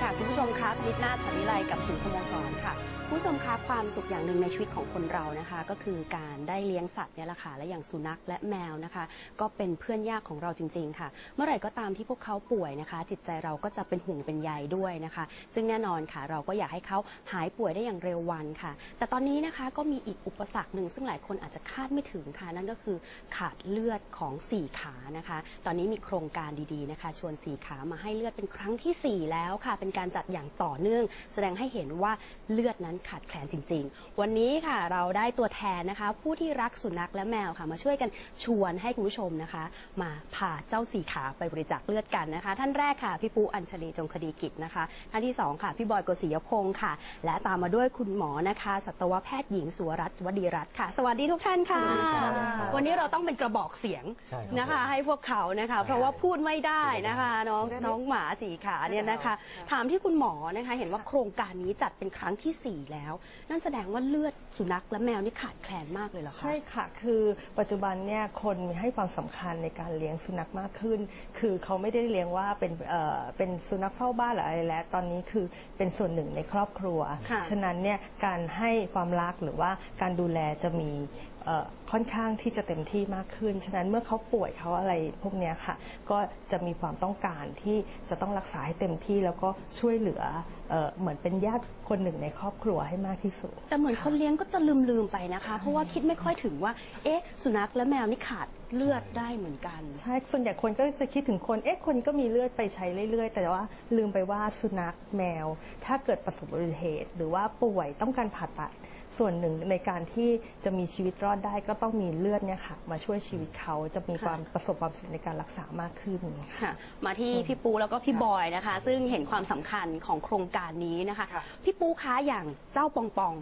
ค่ะ คุณผู้ชมคะนิดนาถวิไลกับสุนทรสอนค่ะ ผู้ชมคะความสุขอย่างหนึ่งในชีวิตของคนเรานะคะ ก็คือการได้เลี้ยงสัตว์เนี่ยแหละค่ะและอย่างสุนัขและแมวนะคะ ก็เป็นเพื่อนยากของเราจริง ๆ ค่ะ เมื่อไหร่ก็ตามที่พวกเขาป่วยนะคะ จิตใจเราก็จะเป็นห่วงเป็นใยด้วยนะคะ ซึ่งแน่นอนค่ะ เราก็อยากให้เขาหายป่วยได้อย่างเร็ววันค่ะ แต่ตอนนี้นะคะก็มีอีกอุปสรรคหนึ่งซึ่งหลายคนอาจจะคาดไม่ถึงค่ะ นั่นก็คือขาดเลือดของสี่ขานะคะ ตอนนี้มีโครงการดีๆนะคะ ชวนสี่ขามาให้เลือดเป็นครั้งที่สี่แล้วค่ะ เป็นการจัดอย่างต่อเนื่อง แสดงให้เห็นว่าเลือดนั้นขาดแคลนจริง ๆ วันนี้ค่ะเราได้ตัวแทนนะคะ ผู้ที่รักสุนัขและแมวค่ะ มาช่วยกันชวนให้คุณผู้ชมนะคะ มาพาเจ้าสี่ขาไปบริจาคเลือดกันนะคะ ท่านแรกค่ะพี่ปูอัญชลีจงคดีกิจนะคะ ท่านที่สองค่ะพี่บอยโกศิยพงศ์ค่ะ และตามมาด้วยคุณหมอนะคะสัตวแพทย์หญิงสุวรัตน์วดีรัตน์ค่ะ สวัสดีทุกท่านค่ะสวัสดีครับวันนี้เราต้องเป็นกระบอกเสียงใช่รับนะคะ ให้พวกเขานะคะ เพราะว่าพูดไม่ได้นะคะ น้องน้องหมาสีขาเนี่ยนะคะ ถามที่คุณหมอนะคะ เห็นว่าโครงการนี้จัดเป็นครั้งที่สี่แล้ว นั่นแสดงว่าเลือดสุนัขและแมวนี่ขาดแคลนมากเลยเหรอคะ ใช่ค่ะ คือปัจจุบันเนี่ยคนมีให้ความสำคัญในการเลี้ยงสุนัขมากขึ้น คือเขาไม่ได้เลี้ยงว่าเป็นเอ่อเป็นสุนัขเฝ้าบ้านหรืออะไรแล้ว ตอนนี้คือเป็นส่วนหนึ่งในครอบครัว ค่ะ ฉะนั้นเนี่ยการให้ความรักหรือว่าการดูแลจะมีเอ่อค่อนข้างที่จะเต็มที่มากขึ้น ฉะนั้นเมื่อเขาป่วยเขาอะไรพวกเนี้ยค่ะ ก็จะมีความต้องการที่จะต้องรักษาให้เต็มที่แล้วก็ช่วยเหลือเอ่อเหมือนเป็นญาติคนหนึ่งในครอบครัวให้มากที่สุด แต่เหมือนคนเลี้ยงก็จะลืมลืมๆไปนะคะ เพราะว่าคิดไม่ค่อยถึงว่า เอ๊ะ สุนัขและแมวนี่ขาดเลือดได้เหมือนกัน ใช่ ส่วนใหญ่คนก็จะคิดถึงคน เอ๊ะ คนก็มีเลือดไปใช้เรื่อยๆ แต่ว่าลืมไปว่าสุนัขแมว ถ้าเกิดประสบอุบัติเหตุ หรือว่าป่วยต้องการผ่าตัด ส่วนหนึ่งในการที่จะมีชีวิตรอดได้ก็ต้องมีเลือดเนี่ยค่ะ มาช่วยชีวิตเขาจะมีค่ะความประสบความสำเร็จในการรักษามากขึ้น ค่ะ มาที่พี่ปูแล้วก็พี่บอยนะคะ ซึ่งเห็นความสำคัญของโครงการนี้นะคะ ค่ะ พี่ปูคะอย่างเจ้าปองปอง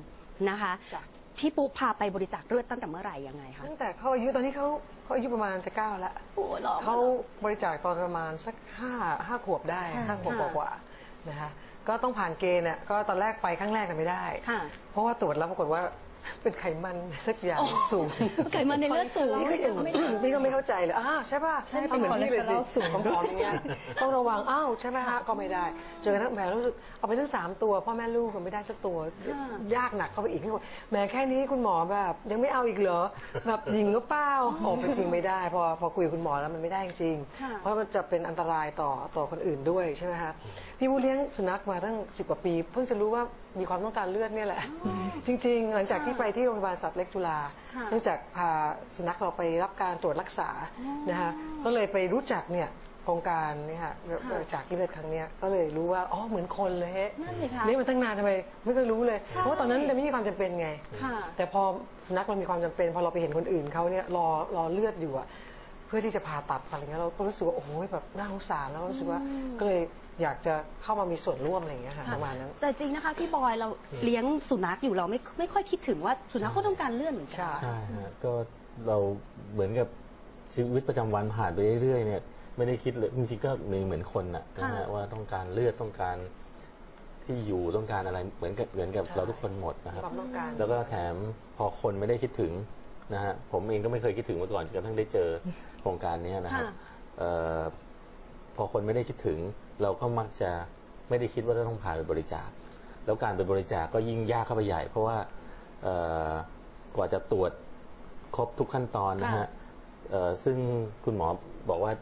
นะคะ จ้ะพี่ปูพาไปบริจาคเลือดตั้งแต่เมื่อไหร่ยังไงคะตั้งแต่เขาอายุตอนนี้เขาเขาอายุประมาณจะเก้าแล้ว โอ้หล่อมกเขาบริจาคตอนประมาณสักห้าห้าขวบได้ค่ะห้าขวบกว่าๆ นะคะก็ต้องผ่านเกณฑ์น่ะก็ตอนแรกไปครั้งแรกน่ะไม่ได้ค่ะเพราะว่าตรวจแล้วปรากฏว่า เป็นไขมันสักอย่างโอ้สูงไขมันในเลือดสูงนี่ก็ยังนี่ก็ไม่เข้าใจเลยอ้าวใช่ป่ะใช่ทำเหมือนพี่เลยสิเป็นคอเลสเตอรอลสูงผอมๆอย่างเงี้ยต้องระวังอ้าวใช่ไหมฮะก็ไม่ได้เจอกันทั้งแหมรู้สึกเอาไปทั้งสามตัวพ่อแม่ลูกก็ไม่ได้สักตัวค่ะยากหนักเข้าไปอีกที่บอกแหมแค่นี้คุณหมอแบบ ยังไม่เอาอีกเหรอแบบยิงก็เปล่าโอ้เป็นจริงไม่ได้ พอพอคุยกับคุณหมอแล้วมันไม่ได้จริงๆค่ะเพราะมันจะเป็นอันตรายต่อต่อคนอื่นด้วยใช่ไหมคะพี่วูเลี้ยงสุนัขมาตั้งสิบกว่าปี เพิ่งจะรู้ว่ามีความต้องการเลือดเนี่ยแหละ จริง ๆ หลังจากที่ไปที่โรงพยาบาลสัตว์เล็กจุฬาค่ะเนื่องจากพาสุนัขเราไปรับการตรวจรักษาอ๋อนะคะก็เลยไปรู้จักเนี่ยโครงการเนี่ยค่ะค่ะบริจากเลือดครั้งเนี้ยก็เลยรู้ว่าอ๋อเหมือนคนเลยเฮ้ นั่นสิคะ เลี้ยงมาตั้งนานทำไมไม่เคยรู้เลย ใช่ เพราะว่าตอนนั้นมันไม่มีความจำเป็นไง ค่ะ แต่พอสุนัขเรามีความจำเป็น พอเราไปเห็นคนอื่นเขาเนี่ยรอรอเลือดอยู่อะ เพื่อที่จะผ่าตัดอะไรเงี้ยเราก็รู้สึกว่าโอ้โหแบบน่าสงสารแล้วก็รู้สึกว่าอืม ก็เลยอยากจะเข้ามามีส่วนร่วมอะไรอย่างเงี้ยค่ะค่ะประมาณนั้น แต่จริงนะคะพี่บอยเราเลี้ยงสุนัขอยู่เราไม่ไม่ค่อยคิดถึงว่าสุนัขก็ต้องการเลือดเหมือนกัใช่ ใช่ฮะก็เราเหมือนกับชีวิตประจำวันผ่านไปเรื่อยๆเนี่ย ไม่ได้คิดเลยจริงๆก็มีเหมือนคนน่ะนะฮะค่ะว่าต้องการเลือดต้องการที่อยู่ต้องการอะไรเหมือนกับเหมือนกับใช่เราทุกคนหมดนะครับ ความต้องการ แล้วก็แถมพอคนไม่ได้คิดถึง นะฮะผมเองก็ไม่เคยคิดถึงมาก่อนจนกระทั่งได้เจอโครงการเนี้ยนะครับค่ะ เอ่อพอคนไม่ได้คิดถึง เราก็มักจะไม่ได้คิดว่าจะต้องพาไปบริจาค แล้วการไปบริจาคก็ยิ่งยากเข้าไปใหญ่ เพราะว่าเอ่อกว่าจะตรวจครบทุกขั้นตอนนะฮะค่ะ เอ่อซึ่งคุณหมอบอกว่า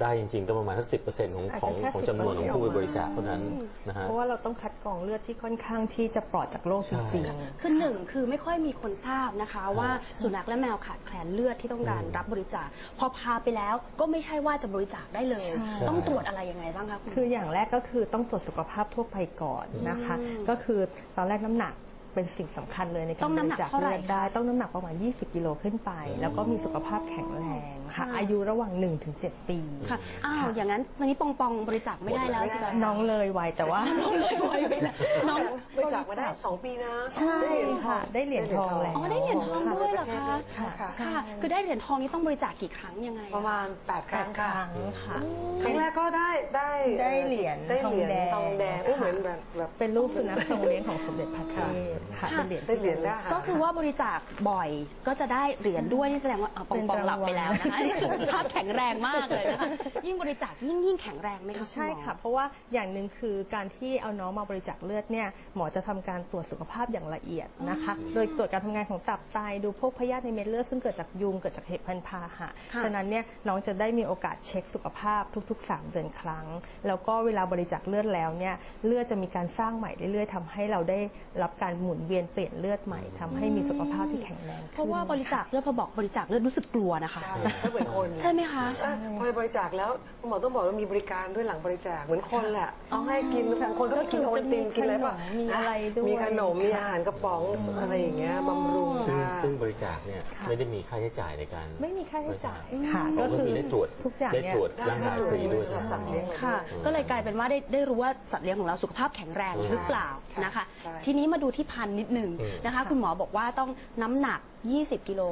ได้จริงๆก็ประมาณสักสิบเปอร์เซ็นของของอาจจะแค่ของจำนวนของผู้ไปบริจาค10%เท่านั้นนะฮะ เพราะว่าเราต้องคัดกรองเลือดที่ค่อนข้างที่จะปลอดจากโรคจริงใช่ ๆ คือหนึ่งคือไม่ค่อยมีคนทราบนะคะ ว่าสุนัขและแมวขาดแคลนเลือดที่ต้องการอืมรับบริจาค พอพาไปแล้วก็ไม่ใช่ว่าจะบริจาคได้เลย ใช่ ต้องตรวจอะไรยังไงบ้างคะคุณ คืออย่างแรกก็คือต้องตรวจสุขภาพทั่วไปก่อนนะคะ อืมก็คือตอนแรกน้ำหนัก เป็นสิ่งสำคัญเลยในกาต้รองบน้ำหรินักจาคเท่าไหร่เลือดได้คะต้องน้ำหนักประมาณ 20 กิโลขึ้นไป แล้วก็มีสุขภาพแข็งแรงค่ะ ค่ะ อายุระหว่าง 1-7 ปีค่ะ อ้าว อย่างนั้นวันนี้ปองปองบริจาคไม่ได้แล้วไม่ได้ใช่ไหมน้องเลยไวแต่ว่า น้องเลยไวไปแล้วน้อง บริจาคมาได้สองปีนะใช่ค่ะได้เหรียญทองแล้ว อ๋อ ได้เหรียญทองด้วยเหรอคะ ค่ะ ค่ะ ค่ะ คือได้เหรียญทองนี้ต้องบริจาคกี่ครั้งยังไงประมาณแปดครั้งค่ะ ครั้งค่ะ ครั้งแรกก็ได้ได้ได้เหรียญได้เหรียญททอองงแดแดงง โอ้เหมือนแบบแบบ เป็นรูปสุนัขทรงเลี้ยงของสมเด็จพระเทพค่ะค่ะเป็นเหรียญได้เหรียญได้ก็คือว่าบริจาคบ่อยก็จะได้เหรียญด้วยนี่แสดงว่าเอาปองปองหลับไปแล้วนะคะนี่สุขภาพแข็งแรงมากเลยนะคะยิ่งบริจาคยิ่งยิ่งแข็งแรงไหมคะณหมอใช่ค่ะ เพราะว่าอย่างหนึ่งคือการที่เอาน้องมาบริจาคเลือดเนี่ยหมอจะทำการตรวจสุขภาพอย่างละเอียดนะคะอืมโดยตรวจการทำงานของตับไตดูพวกพยาธิในเม็ดเลือดซึ่งเกิดจากยุงเกิดจากเห็บพันพาหะค่ะฉะนั้นเนี่ยน้องจะได้มีโอกาสเช็คสุขภาพทุกๆ3เดือนครั้ง แล้วก็เวลาบริจาคเลือดแล้วเนี่ยเลือดจะมีการสร้างใหม่เรื่อยๆทำให้เราได้รับการหมุนเวียนเปลี่ยนเลือดใหม่ทำให้มีสุขภาพที่แข็งแรงขึ้นเพราะว่าบริจาคเลือดพอบอกบริจาคเลือดรู้สึกกลัวนะคะใช่ก็เหมือนคนใช่ไหมคะเอ้ยพอบริจาคแล้วคุณหมอต้องบอกว่ามีบริการด้วยหลังบริจาคเหมือนคนแหละต้องให้กินบางคนก็ต้องกินโอวัลตินกินอะไรป่ะมีอะไรด้วยมีขนมมีอาหารกระป๋องอะไรอย่างเงี้ยบำรุงซึ่งค่ะซึ่งบริจาคเนี่ยค่ะไม่ได้มีค่าใช้จ่ายในการ ไม่มีค่าใช้จ่ายบริจค่ะเราก็มีได้ตรวจทุกอย่างได้เนี่ยตรวจร่างกายฟรีด้วยใช่ไหมสัตว์เลี้ยงค่ะอืมก็เลยกลายเป็นว่าได้ได้รู้ว่าสัตว์เลี้ยงของเราสุขภาพแข็งแรงอืมหรือเปล่านะคะใช่ทีนี้มาดูที่พันธุ์นิดหนึ่งอืมนะคะ คุณหมอบอกว่าต้องน้ำหนัก 20 กิโล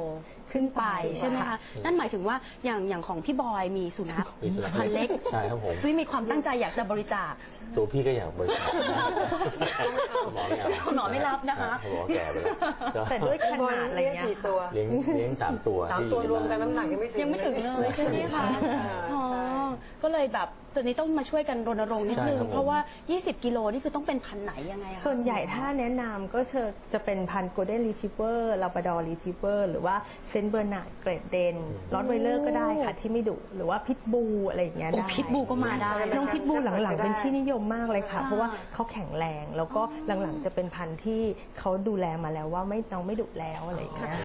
ขึ้นไปใช่ไหมคะอืมนั่นหมายถึงว่าอย่างอย่างของพี่บอยมีสุนัขมีสุนัขพันธุ์เล็กใช่ครับผมที่มีความตั้งใจอยากจะบริจาค ตัวพี่ก็อยากบริจาคหมอไม่เอาคุณหมอไม่รับนะคะหมอแก่ไปแล้วก็แต่ด้วยขพี่บอยนาดอะไรเลี้ยงเงี้ยกี่ตัวเลี้ยงเลี้ยงสามตัวสามที่ตัวอยู่รวมกันบ้าน้ำหนักยังไม่ถึงยังไม่ถึงเลยใช่ไหมคะอ่าอ๋อใช่ก็เลยแบบตอนนี้ต้องมาช่วยกันรณรงค์นิดนึงใช่ครับผมเพราะว่า 20 กิโลนี่คือต้องเป็นพันธุ์ไหนยังไงคะส่วนใหญ่ถ้าแนะนำก็จะจะเป็นพันธุ์โกลเด้นรีทิเวอร์ลาบ r ดอร์รีทิเวอร์หรือว่าเซนเบอร์นาร์ดเกรดเดนลอตไวเลอร์ก็ได้ค่ะที่ไม่ดุหรือว่าพิทบูอะไรอย่างเงี้ยโอ้ได้พิทบูก็มาได้ น้องพิทบูหลังๆเป็นที่นิยมมากเลยค่ะอ่าเพราะว่าเขาแข็งแรงแล้วก็หลังๆจะเป็นพันธุ์ที่เขาดูแลมาแล้วว่าไม่น้องไม่ดุแล้วอะไรอย่างเงี้ย